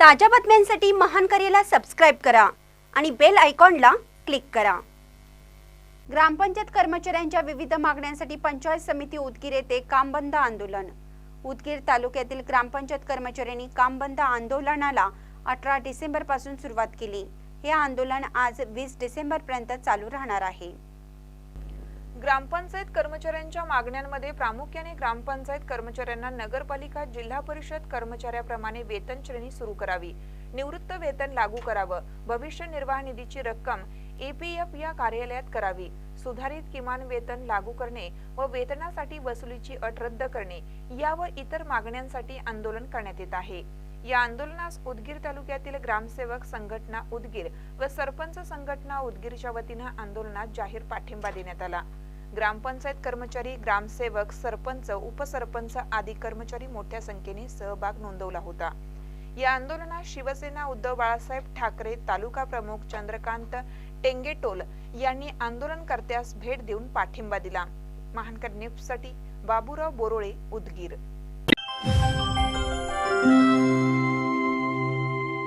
ताज्या बातम्यांसाठी महान करेला सबस्क्राईब करा आणि बेल आयकॉनला क्लिक करा. ग्रामपंचायत कर्मचाऱ्यांच्या विविध मागण्यांसाठी पंचायत समिती उदगीर येथे काम बंद आंदोलन. उदगीर तालुक्यातील ग्रामपंचायत कर्मचाऱ्यांनी काम बंद आंदोलनाला अठरा डिसेंबरपासून सुरुवात केली. हे आंदोलन आज वीस डिसेंबर पर्यंत चालू राहणार आहे. ग्रामपंचायत कर्मचाऱ्यांच्या मागण्यांमध्ये प्रामुख्याने ग्रामपंचायत कर्मचाऱ्यांना नगरपालिका जिल्हा परिषद कर्मचाऱ्याप्रमाणे वेतन श्रेणी सुरू करावी. निवृत्त वेतन लागू करावं. भविष्य निर्वाह निधीची रक्कम एपीएफ या कार्यालयात करावी. सुधारित किमान वेतन लागू करणे व वेतनासाठी वसुलीची अट रद्द करणे या व इतर मागण्यांसाठी आंदोलन करण्यात येत आहे. या आंदोलनास उदगीर तालुक्यातील ग्रामसेवक संघटना उदगीर व सरपंच संघटना उदगीरच्या वतीनं आंदोलनात जाहीर पाठिंबा देण्यात आला. ग्रामपंचायत कर्मचारी ग्रामसेवक सरपंच उपसरपंच आदी कर्मचारी मोठ्या संख्येने सहभाग नोंदवला होता. या आंदोलनात शिवसेना उद्धव बाळासाहेब ठाकरे तालुका प्रमुख चंद्रकांत टेंगेटोल यांनी आंदोलनकर्त्यास भेट देऊन पाठिंबा दिला. महानकर न्यूजसाठी बाबूराव बोरोळे उदगीर.